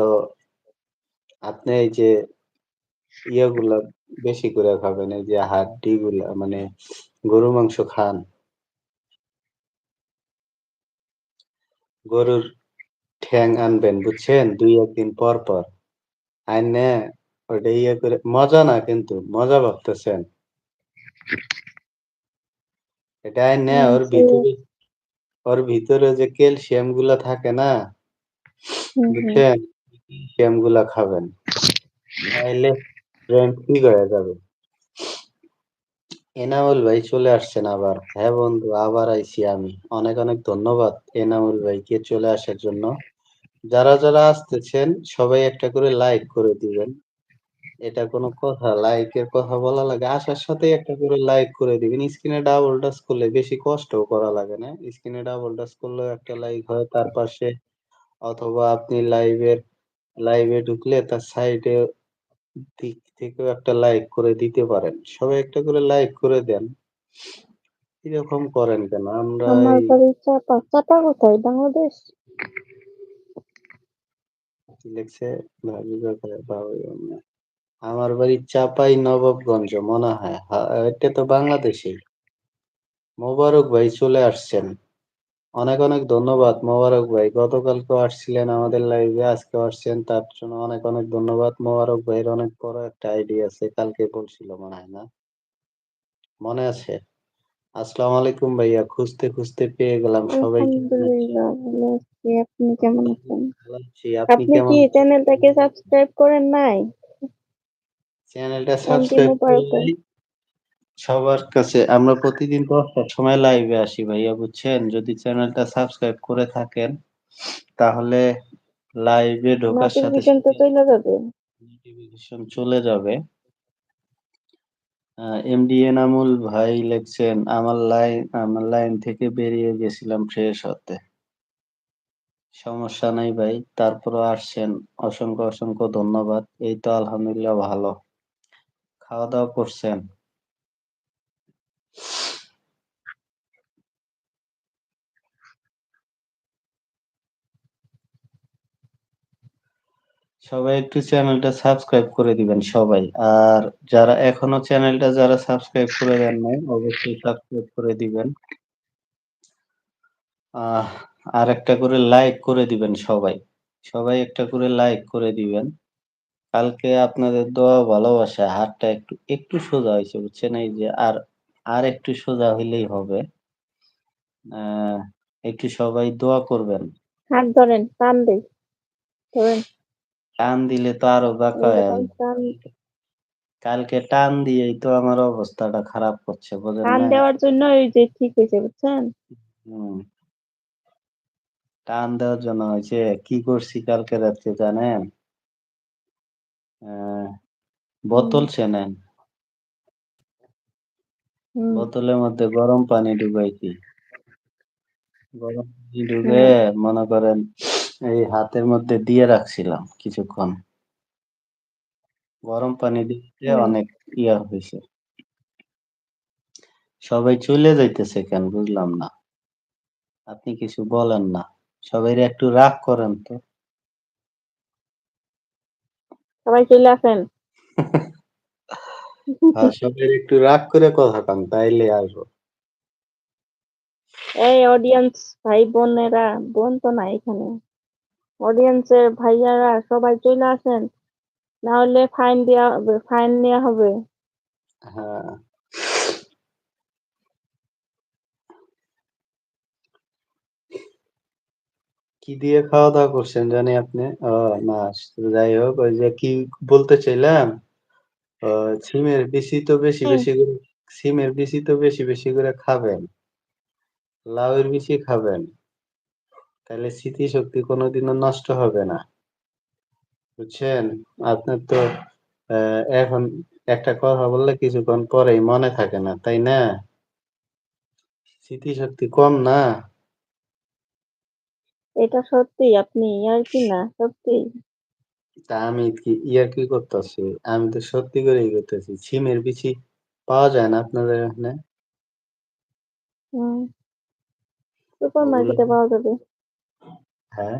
তো আপনি এই যে ইয়েগুলা বেশি করে খাবেন। এই যে হাড্ডিগুলা মানে গরুর মাংস খান। গরুর ঠ্যাং আনবেন বুঝছেন? ২-১ দিন পর, পর। আইনে ওইটা ইয়ে করে মজা না কিন্তু মজা ভাবতেছেন। এটা আইনে ওর ভিতরে ওর ভিতরে যে ক্যালসিয়ামগুলা থাকে না? বুঝছেন? ক্যালসিয়ামগুলা খাবেন। নাইলে ব্রেন ঠিক হয়ে যাবে। এনামুল ভাই চলে আসছেন আবার। হ্যাঁ বন্ধু আবার আইছি আমি। অনেক, অনেক ধন্যবাদ এনামুল ভাইকে চলে আসার জন্য। যারা, যারা আসতেছেন সবাই একটা করে লাইক করে দিবেন। এটা কোন কথা? লাইকের কথা বলা লাগে? আসার সাথেই একটা করে লাইক করে দিবেন। স্ক্রিনে ডাবল টাচ করলে বেশি কষ্টও করা লাগে না। স্ক্রিনে ডাবল টাচ করলেও একটা লাইক হয়। তার পাশে অথবা আপনি লাইভের লাইভে ঢুকলে তার সাইডে দিক থেকেও একটা লাইক করে দিতে পারেন। সবাই একটা করে লাইক করে দেন। এরকম করেন কেন? আমরা আমার বাড়ি চাপা। চাপা কোথায়? বাংলাদেশ? লিখছে? আমার বাড়ি চাপাই নবাবগঞ্জ মনে হয়। হা এটা তো বাংলাদেশেই। মোবারক ভাই চলে আসছেন। অনেক, অনেক ধন্যবাদ মোবারক ভাই। গতকালকেও আসছিলেন আমাদের লাইভে, আজকে আসছেন। তার জন্য অনেক, অনেক ধন্যবাদ। মোবারক ভাইয়ের অনেক বড় একটা আইডি আছে। কালকে বলছিল মনে হয় না? মনে আছে? আসসালামু আলাইকুম ভাইয়া। খুঁজতে, খুঁজতে পেয়ে গেলাম। সবাই আপনি কেমন আছেন? আপনি কি চ্যানেলটাকে সাবস্ক্রাইব করেন নাই? চ্যানেলটা সাবস্ক্রাইব মোবারকের? সবার কাছে আমরা প্রতিদিন ১০ টার সময় লাইভে আসি ভাইয়া বুঝছেন? যদি চ্যানেলটা সাবস্ক্রাইব করে থাকেন তাহলে লাইভে ঢোকার সাথে, নোটিফিকেশন চলে যাবে। এমডি এনামুল ভাই লিখছেন, আমার লাইন আমার লাইন থেকে বেরিয়ে গেছিলাম ফ্রেশ হতে। সমস্যা নাই ভাই। তারপরেও আসছেন। অসংখ্য, অসংখ্য ধন্যবাদ। এই তো আলহামদুলিল্লাহ ভালো। খাওয়া-দাওয়া করছেন? সবাই একটু চ্যানেলটা সাবস্ক্রাইব করে দিবেন সবাই। আর যারা এখনও চ্যানেলটা যারা সাবস্ক্রাইব করে দেন নাই অবশ্যই সাবস্ক্রাইব করে দিবেন। আহ আরেকটা করে লাইক করে দিবেন সবাই। সবাই একটা করে লাইক করে দিবেন। কালকে আপনাদের দোয়া ভালোবাসা হাতটা একটু, একটু সোজা হয়েছে বুঝছেন? এই যে আর, আর একটু সোজা হইলেই হবে। একটু সবাই দোয়া করবেন। হাত ধরেন, টান দেই। ধরেন। টান দিলে তো আরও বাঁকা হয়ে এইরকম কালকে টান দিয়েই তো আমার অবস্থাটা খারাপ করছে বোঝেন টান দেওয়ার জন্য এই যে ঠিক হইছে বুঝছেন? টান দেওয়ার জন্য হইছে। কি করছি কালকে রাত্রে জানেন? বোতল। চেনেন? বোতলের মধ্যে গরম পানি ডুবাইছি। গরম পানি হ্যাঁ। মনে করেন এই হাতের মধ্যে দিয়ে রাখছিলাম কিছুক্ষণ। গরম পানি দিতে অনেক ইয়া হয়েছে সবাই চলে যাইতেছে কেন বুঝলাম না। আপনি কিছু বলেন না। সবাই একটু রাগ করেন তো। সবাই চইলে আসেন। হ্যাঁ, সবাই একটু রাগ করে কথা কন তাইলে আসব। এই অডিয়েন্স ভাই বোনেরা, বোন তো নাই এখানে। অডিয়েন্সের ভাইয়ারা সবাই চলে আসেন। না হলে ফাইন দেওয়া হবে, ফাইন নেয়া হবে। হ্যাঁ। কি দিয়ে খাওয়া-দাওয়া করছেন জানি আপনি? মাছ। যাই হোক ওই যে কি বলতে চাইলাম? সিমের বিচি তো বেশি, বেশি করে সিমের বিচি তো বেশি, বেশি করে খাবেন। লাউয়ের বিচি খাবেন। তাইলে স্মৃতিশক্তি কোনদিনও নষ্ট হবে না। বুঝছেন? আপনার তো এখন একটা কথা বললে কিছুক্ষণ পরেই মনে থাকে না, তাই না? স্মৃতিশক্তি কম না? এটা সত্যি আপনি ইয়ার্কি না, সত্যি। তা আমি কি ইয়ার কি করতাছি? আমি তো সত্যি করেই করতেছি সিমের বিচি পাওয়া যায় না আপনাদের এখানে? হুম। সুপার মার্কেটে পাওয়া যাবে। হ্যাঁ?